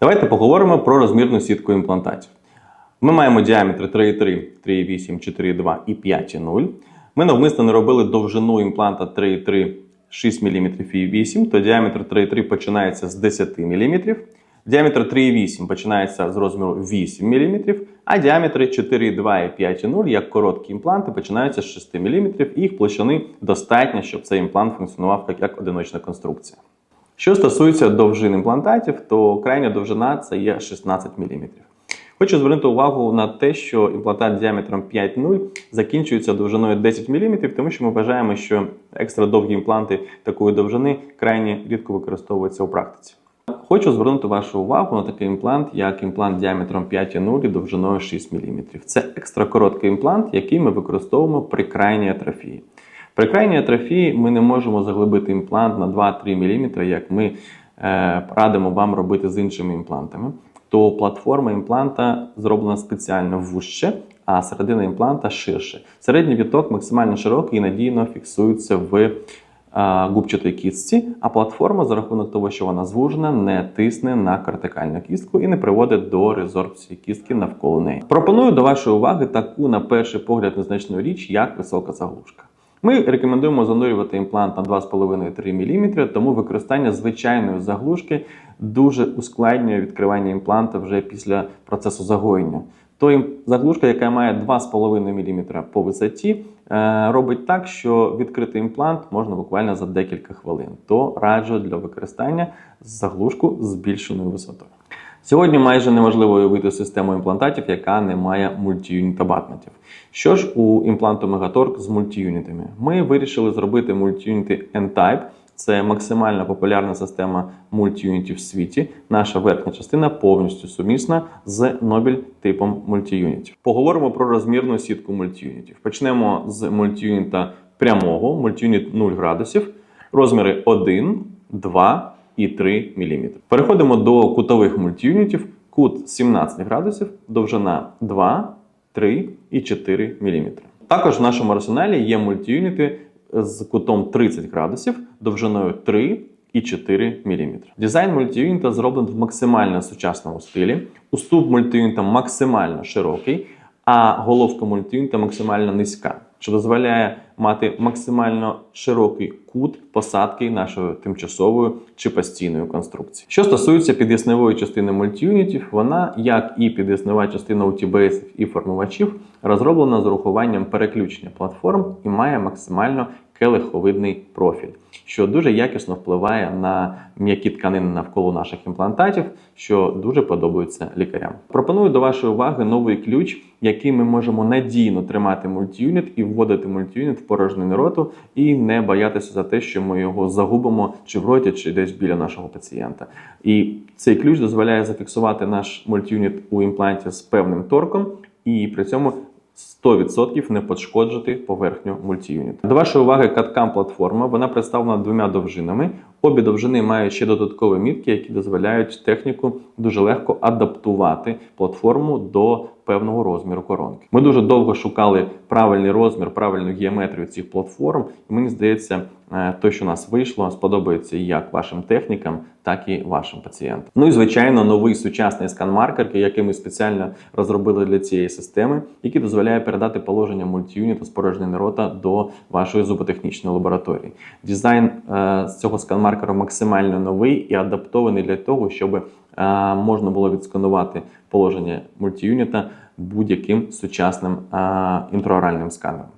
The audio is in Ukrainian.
Давайте поговоримо про розмірну сітку імплантатів. Ми маємо діаметри 3,3, 3,8, 4,2 і 5,0. Ми навмисно не робили довжину імпланта 3,3 6 мм і 8, то діаметр 3,3 починається з 10 мм. Діаметр 3,8 починається з розміру 8 мм, а діаметри 4,2 і 5,0, як короткі імпланти, починаються з 6 мм, і їх площини достатньо, щоб цей імплант функціонував як, одиночна конструкція. Що стосується довжин імплантатів, то крайня довжина це є 16 мм. Хочу звернути увагу на те, що імплантат діаметром 5,0 закінчується довжиною 10 мм, тому що ми вважаємо, що екстра довгі імпланти такої довжини крайне рідко використовуються у практиці. Хочу звернути вашу увагу на такий імплант, як імплант діаметром 5,0 і довжиною 6 мм. Це екстра короткий імплант, який ми використовуємо при крайній атрофії. При крайній атрофії ми не можемо заглибити імплант на 2-3 мм, як ми е, радимо вам робити з іншими імплантами. То платформа імпланта зроблена спеціально вужче, а середина імпланта ширше. Середній віток максимально широкий і надійно фіксується в е, губчатій кістці, а платформа за рахунок того, що вона звужена, не тисне на кортикальну кістку і не приводить до резорбції кістки навколо неї. Пропоную до вашої уваги таку, на перший погляд, незначну річ, як висока заглушка. Ми рекомендуємо занурювати імплант на 2,5-3 мм, тому використання звичайної заглушки дуже ускладнює відкривання імпланта вже після процесу загоєння. То заглушка, яка має 2,5 мм по висоті, е, робить так, що відкрити імплант можна буквально за декілька хвилин. То раджу для використання заглушку з збільшеною висотою. Сьогодні майже неможливо уявити систему імплантатів, яка не має мультіюніт абатментів. Що ж у імпланту Megatork з мультіюнітами? Ми вирішили зробити мультіюніти N-Type. Це максимально популярна система мультіюнітів в світі. Наша верхня частина повністю сумісна з Nobel типом мультіюнітів. Поговоримо про розмірну сітку мультіюнітів. Почнемо з мультіюніта прямого, мультіюніт 0 градусів, розміри 1, 2 і 3 мм. Переходимо до кутових мультіюнітів. Кут 17 градусів, довжина 2, 3 і 4 мм. Також в нашому арсеналі є мультіюніти з кутом 30 градусів, довжиною 3 і 4 мм. Дизайн мультіюніта зроблений в максимально сучасному стилі. Уступ мультіюніта максимально широкий, а головка мультіюніта максимально низька, що дозволяє мати максимально широкий кут посадки нашої тимчасової чи постійної конструкції. Що стосується під'ясневої частини мультіюнітів, вона, як і під'яснева частина UTBS і формувачів, розроблена з урахуванням переключення платформ і має максимально келиховидний профіль, що дуже якісно впливає на м'які тканини навколо наших імплантатів, що дуже подобається лікарям. Пропоную до вашої уваги новий ключ, який ми можемо надійно тримати мультіюніт і вводити мультіюніт в порожнину роту і не боятися за те, що ми його загубимо чи в роті, чи десь біля нашого пацієнта. І цей ключ дозволяє зафіксувати наш мультіюніт у імпланті з певним торком, і при цьому 100% не пошкоджити поверхню мультіюніта. До вашої уваги каткам платформа. Вона представлена двома довжинами. Обі довжини мають ще додаткові мітки, які дозволяють техніку дуже легко адаптувати платформу до певного розміру коронки. Ми дуже довго шукали правильний розмір, правильну геометрію цих платформ, і мені здається, е, те, що у нас вийшло, сподобається як вашим технікам, так і вашим пацієнтам. Ну і звичайно, новий сучасний скан-маркер, який ми спеціально розробили для цієї системи, який дозволяє передати положення мультіюніту спорожнення рота до вашої зуботехнічної лабораторії. Дизайн е, цього скан-маркера максимально новий і адаптований для того, щоб е, можна було відсканувати положення мультіюніта будь-яким сучасним е, інтрооральним сканером.